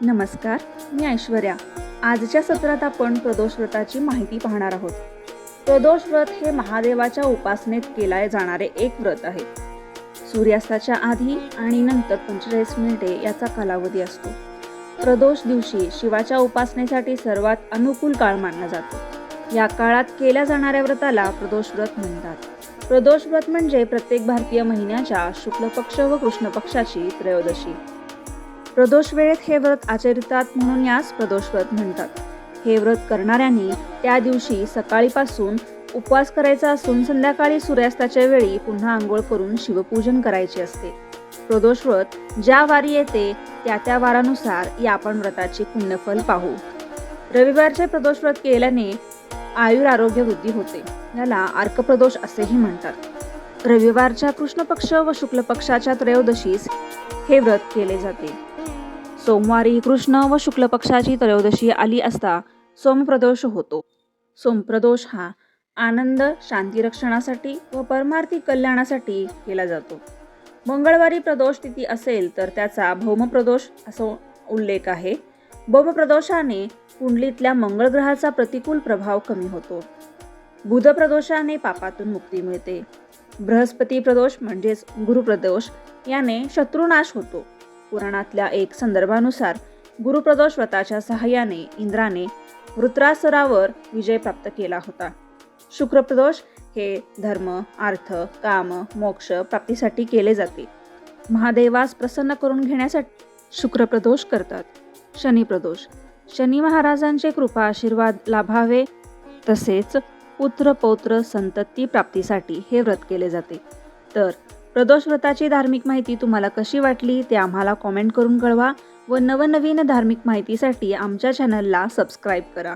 नमस्कार मी ऐश्वर्या. आजच्या सत्रात आपण प्रदोष व्रताची माहिती पाहणार आहोत. प्रदोष व्रत हे महादेवाच्या उपासनेत केले जाणारे एक व्रत आहे. सूर्यास्ताच्या आधी आणि नंतर पंचेचाळीस मिनिटे याचा कालावधी असतो. प्रदोष दिवशी शिवाच्या उपासनेसाठी सर्वात अनुकूल काळ मानला जातो. या काळात केल्या जाणाऱ्या व्रताला प्रदोष व्रत म्हणतात. प्रदोष व्रत म्हणजे प्रत्येक भारतीय महिन्याच्या शुक्ल पक्ष व कृष्ण पक्षाची त्रयोदशी. प्रदोष वेळेत हे व्रत आचरितात म्हणून यास प्रदोष व्रत म्हणतात. हे व्रत करणाऱ्यांनी त्या दिवशी सकाळीपासून उपवास करायचा असून संध्याकाळी सूर्यास्ताच्या वेळी पुन्हा आंघोळ करून शिवपूजन करायचे असते. प्रदोष व्रत ज्या वारी येते त्या त्या वारानुसार या आपण व्रताचे पुण्यफल पाहू. रविवारचे प्रदोष व्रत केल्याने आयुर आरोग्य वृद्धी होते. याला अर्कप्रदोष असेही म्हणतात. रविवारच्या कृष्ण पक्ष व शुक्ल पक्षाच्या त्रयोदशीस हे व्रत केले जाते. सोमवारी कृष्ण व शुक्ल पक्षाची त्रयोदशी आली असता सोमप्रदोष होतो. सोमप्रदोष हा आनंद शांती रक्षणासाठी व परमार्थिक कल्याणासाठी केला जातो. मंगळवारी प्रदोष तिथी असेल तर त्याचा भौमप्रदोष असा उल्लेख आहे. भौमप्रदोषाने कुंडलीतल्या मंगळ ग्रहाचा प्रतिकूल प्रभाव कमी होतो. बुधप्रदोषाने पापातून मुक्ती मिळते. बृहस्पती प्रदोष म्हणजेच गुरुप्रदोष याने शत्रुनाश होतो. पुराणातल्या एक संदर्भानुसार गुरुप्रदोष व्रताच्या सहाय्याने इंद्राने वृत्रासरावर विजय प्राप्त केला होता. शुक्रप्रदोष हे धर्म अर्थ काम मोक्ष प्राप्तीसाठी केले जाते. महादेवास प्रसन्न करून घेण्यासाठी शुक्रप्रदोष करतात. शनिप्रदोष शनी महाराजांचे कृपा आशीर्वाद लाभावे तसेच पुत्र पौत्र संतती प्राप्तीसाठी हे व्रत केले जाते. तर प्रदोष व्रताची धार्मिक माहिती तुम्हाला कशी वाटली ते आम्हाला कॉमेंट करून कळवा व नवनवीन धार्मिक माहितीसाठी आमच्या चॅनलला सबस्क्राईब करा.